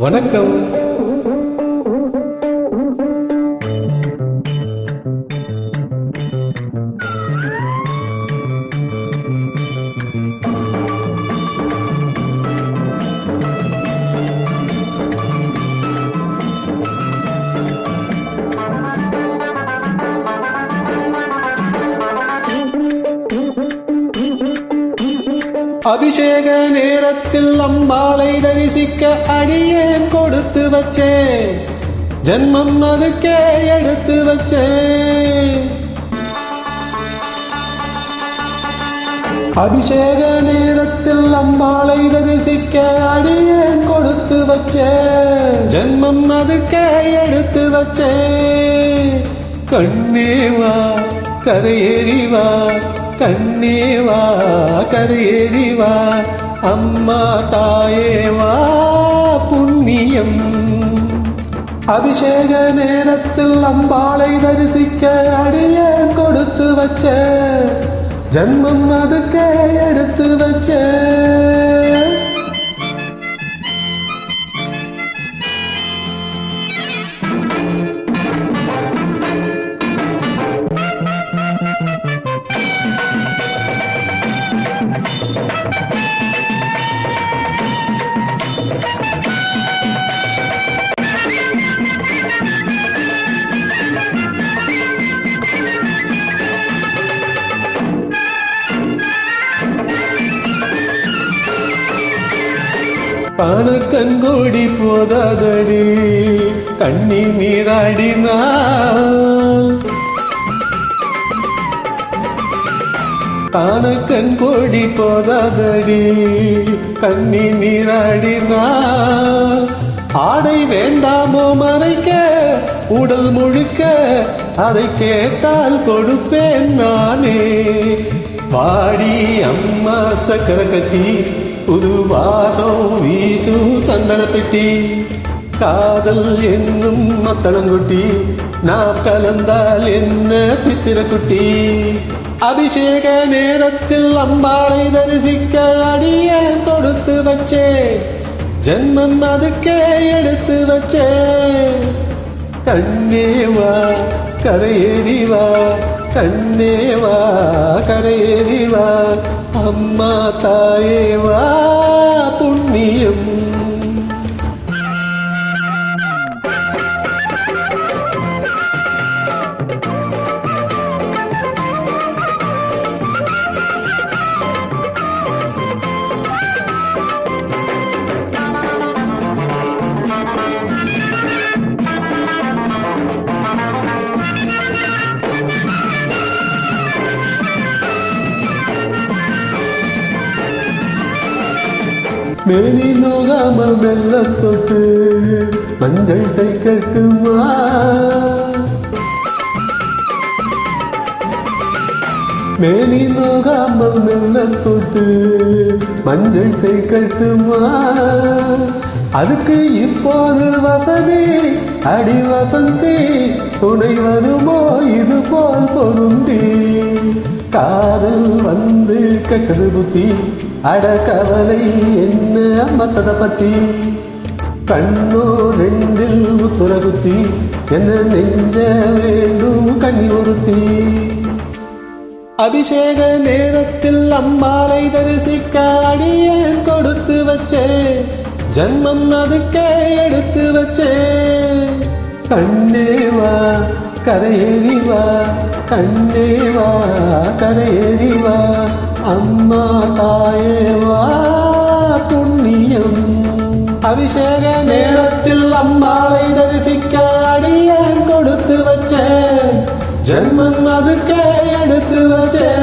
வணக்கம். அபிஷேக நேரத்தில் அம்பாளை தரிசிக்க அடியேன் கொடுத்து வச்சேன். ஜென்மம் அதுக்கே எடுத்து வச்சேன். அபிஷேக நேரத்தில் அம்பாளை தரிசிக்க அடியேன் கொடுத்து வச்சேன். ஜென்மம் அதுக்கே எடுத்து வச்சேன். கண்ணேவா கரையேறிவா கண்ணேவா வா அம்மா தாயேவா புண்ணியம். அபிஷேக நேரத்தில் அம்பாளை தரிசிக்க அடிய கொடுத்து வச்ச ஜன்மம் அதுக்கே எடுத்து வச்ச. கண்கோடி போதாதடி கண்ணி நீராடினா கண் கோடி போதாதடி கண்ணி நீராடினா ஆடை வேண்டாமோ மறைக்க உடல் முழுக்க அதை கேட்டால் கொடுப்பேன் நானே பாடி அம்மா சக்கர கட்டி புது வாசம் வீசும் சந்தன பெட்டி காதல் என்னும் மத்தளங்குட்டி நான் கலந்தால் என்ன சித்திரக்குட்டி? அபிஷேக நேரத்தில் அம்பாளை தரிசிக்க அடிய கொடுத்து வச்சேன் ஜென்மம் அதுக்கே எடுத்து வச்சேன் கண்ணேவா கரையேறிவா கரையேறி வா கண்ணே வா கரையேறி மேனி நோகாமல் மெல்ல தொட்டு மஞ்சள் தைக்கட்டுமா மேனி நோகாமல் மெல்ல தொட்டு மஞ்சள் தைக்கட்டுமா அதுக்கு இப்போது வசதி அடி வசந்தி துணை வருமோ? இது போல் பொருந்தி காதல் வந்து கெட்டது புத்தி. அட கவலை என்ன மத்தத பத்தி? கண்ணோ ரெண்டில் முத்துர குத்தி என்ன நெஞ்ச வேண்டும் கண்ணி ஒருத்தி? அபிஷேக நேரத்தில் அம்பாளை தரிசிக்க அடியேன் கொடுத்து வச்சே. ஜன்மம் அதுக்கே எடுத்து வச்சே. கண்ணே வா கரையேறி வா கண்ணே வா கரையேறி அம்மா தாயேவா புண்ணியம். அபிஷேக நேரத்தில் அம்பாளை தரிசிக்க அடியான் கொடுத்து வச்சேன். ஜென்மம் அதுக்கே எடுத்து வச்சேன்.